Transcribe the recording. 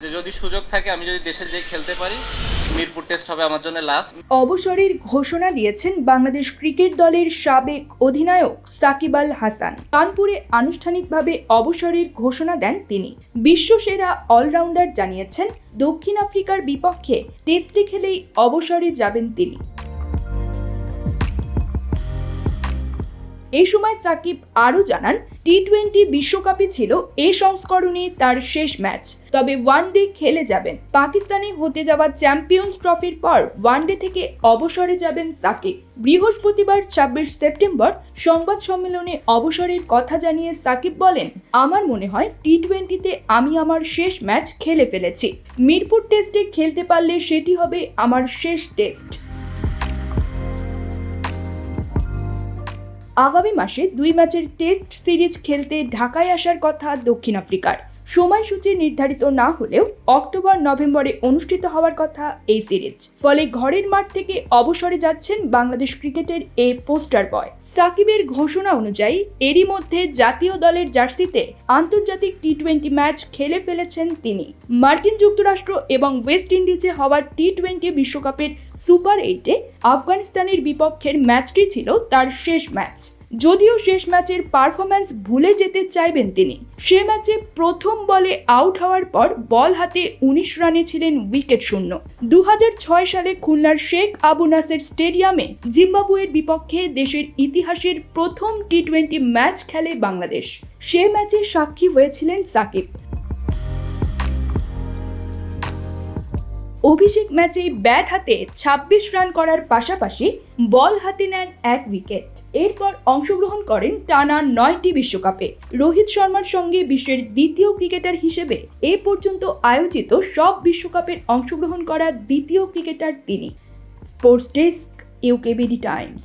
যদি সুযোগ থাকে, আমি যদি দেশে যেয়ে খেলতে পারি, মিরপুর টেস্ট হবে আমার জন্য লাস্ট অবসরের ঘোষণা দিয়েছেন বাংলাদেশ ক্রিকেট দলের সাবেক অধিনায়ক সাকিব আল হাসান। কানপুরে আনুষ্ঠানিকভাবে অবসরের ঘোষণা দেন তিনি। বিশ্বসেরা অলরাউন্ডার জানিয়েছেন, দক্ষিণ আফ্রিকার বিপক্ষে টেস্টে খেলেই অবসরে যাবেন তিনি। এই সময় সাকিব আরও জানান টি টোয়েন্টি বিশ্বকাপে ছিল এ সংস্করণে তার শেষ ম্যাচ। তবে ওয়ান ডে খেলে যাবেন। পাকিস্তানে হতে যাওয়া চ্যাম্পিয়ন্স ট্রফির পর ওয়ানডে থেকে অবসরে যাবেন সাকিব। বৃহস্পতিবার ছাব্বিশ সেপ্টেম্বর সংবাদ সম্মেলনে অবসরের কথা জানিয়ে সাকিব বলেন, আমার মনে হয় টি টোয়েন্টিতে আমি আমার শেষ ম্যাচ খেলে ফেলেছি। মিরপুর টেস্টে খেলতে পারলে সেটি হবে আমার শেষ টেস্ট। আগামী মাসে দুই ম্যাচের টেস্ট সিরিজ খেলতে ঢাকায় আসার কথা দক্ষিণ আফ্রিকার। সময়সূচি নির্ধারিত না হলেও অক্টোবর, নভেম্বরে অনুষ্ঠিত হওয়ার কথা এই সিরিজ। ফলে ঘরের মাঠ থেকে অবসরে যাচ্ছেন বাংলাদেশ ক্রিকেটের এই পোস্টার বয়। সাকিবের ঘোষণা অনুযায়ী, এরই মধ্যে জাতীয় দলের জার্সিতে আন্তর্জাতিক টি টোয়েন্টি ম্যাচ খেলে ফেলেছেন তিনি। মার্কিন যুক্তরাষ্ট্র এবং ওয়েস্ট ইন্ডিজে হওয়া টি টোয়েন্টি বিশ্বকাপের সুপার এইটে আফগানিস্তানের বিপক্ষের ম্যাচটি ছিল তার শেষ ম্যাচ। যদিও শেষ ম্যাচের পারফরম্যান্স ভুলে যেতে চাইবেন তিনি। সে ম্যাচে প্রথম বলে আউট হওয়ার পর বল হাতে উনিশ রানে ছিলেন উইকেট শূন্য। দু সালে খুলনার শেখ আবু নাসের স্টেডিয়ামে জিম্বাবুয়ের বিপক্ষে দেশের ইতিহাসের প্রথম টি টোয়েন্টি ম্যাচ খেলে বাংলাদেশ। সে ম্যাচে সাক্ষী হয়েছিলেন সাকিব। অভিষেক ম্যাচে ব্যাট হাতে ২৬ রান করার পাশাপাশি বল হাতে নেন এক উইকেট। এরপর অংশগ্রহণ করেন টানা নয়টি বিশ্বকাপে। রোহিত শর্মার সঙ্গে বিশ্বের দ্বিতীয় ক্রিকেটার হিসেবে এ পর্যন্ত আয়োজিত সব বিশ্বকাপের অংশগ্রহণ করা দ্বিতীয় ক্রিকেটার তিনি। Sports desk, UKBD Times.